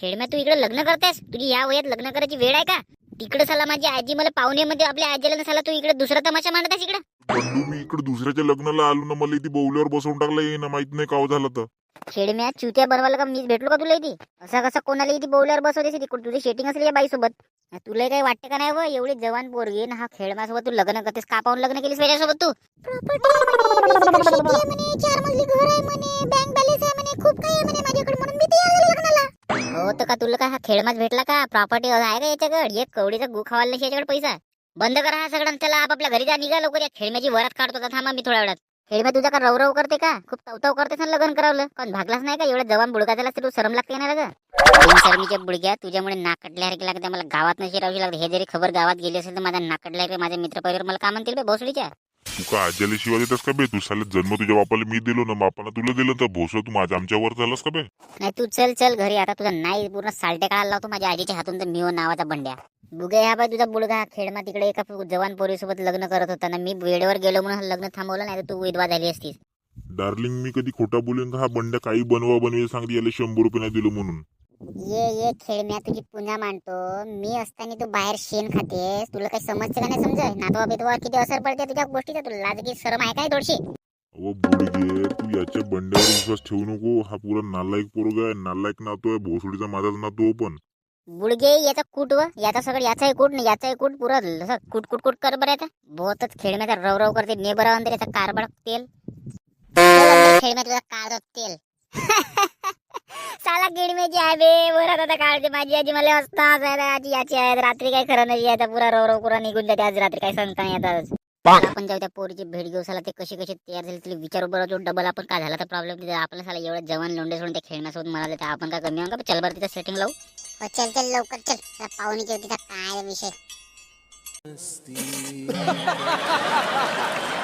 खेळम्या तू इकडे लग्न करतेस? तुझी या वयात लग्न करायची वेळ आहे का? तिकडे साला माझी आजी मला पाहुण्यामध्ये आपल्या आजीला ना साला तू इकडे दुसरा तमाशा मांडतास इकडे? बंडू मी इकडे दुसऱ्याच्या लग्नाला आलो ना मला इथे बौल्यावर बसवून टाकलं ये ना माहीत नाही काव झालं तर. खेळम्या चुत्या बनवायला का मीच भेटलो का तुला इथे? असा कसा कोणाला इथे बोलल्यावर बसवतेस तिकडे तुझी शेटिंग असेल या बाईसोबत? तुला काही वाटते का नाही व? एवढी जवान पोरगी ना हा खेळम्यासोबत तू लग्न करतेस. का पाहून लग्न केलीस त्याच्यासोबत तू? चार मजली घर आहे म्हणे बँक बॅलन्स आहे म्हणे खूप काही आहे होतं का तुला? का हा खेळमाच भेटला का? प्रॉपर्टी आहे का याच्याकडे? एक कवडीचा गु खावायला नाही याच्याकडे पैसा. बंद करा हा सगळं त्याला आपापल्या घरी जा निघा लवकर. या खेळम्याची वरात काढतो थांबा मी थोड्या वेळात. खेळम्या तुझ्या का रवरव करते का? खूप तवतव करते ना लग्न करावलं. पण भागलाच नाही का? एवढं जवान बुडका झाला तू शरम लागते ना ग शर्मीच्या बुडक्या तुझ्यामुळे नाकडल्यासारखी लागते. मला गावात नशी राहू लागते. हे जरी खबर गावात गेली असेल तर माझ्या नाकडल्या माझे मित्र परिवार मला का म्हणतील बे? भोसडीच्या? तू का आज्याला शिवा देतास का बे? तू साले जन्म तुझ्या बापाला मी दिलो ना बापानं तुला दिलं तर भोस तू माझ्या आमच्यावर झालास का बे? नाही तू चल चल घरी आता तुझा नाही पूर्ण सालटे काढायला लावतो माझ्या आजीच्या हातून तर मिओ नावाचा बंड्या. बुगे ह्या बाय तुझा बुडगा खेळमा तिकडे एका जवान पोरीसोबत लग्न करत होता ना मी वेळेवर गेलो म्हणून लग्न थांबवलं नाही तर तू विधवा झाली असतीस. डार्लिंग मी कधी खोटा बोलेन का? हा बंड्या काही बनवा बनवे सांगते याला शंभर रुपये नाही दिलो म्हणून. ये ये खेळम्या तुझी पुन्हा मांडतो. मी असताना तू बाहेर शेण खातेस. तुला काही समजते का नाही समज नातवा बितवा किती असर पडते तुझ्या गोष्टीचा तुला. लाजकी शरम आहे काय थोडीशी? अहो बुडगे तू याच्या बंड्यावर विश्वास ठेवू नको. हा पुरा नालायक पोरगा आहे. नालायक नातो आहे. भोसडीचा माझाच नातो हो पण. बुडगे याचा कूट व. याचा सगळं याचाही कूट नाही याचाही कूट. पुरा कुट कुट कुट कर बरं आता बहुतच खेळम्याचा रव रव करते. ने बरं अंदर याचा कारबड तेल. खेळम्या तुझा कार तेल. गिडमेची आहे बे. बरं आता काळजी माझी. आजी मला असता आजी याची आहे. रात्री काय खरं नाही आता पुरा रव रव पुरा निघून जाते. आज रात्री काय सांगता नाही येतात आपण जाऊ त्या पोरीची भेट घेऊ. साला ते कशी कशी तयार झाली तिला विचारू बरं. जो डबल आपण काय झाला तर प्रॉब्लेम तिथे आपल्या साला एवढं जवान लोंडे सोडून त्या खेळण्यासोबत मला देते. आपण काय कमी का? चल बरं तिथं सेटिंग लावू. हो, चल चल लवकर चल. पाहुणीची होती काय विषय?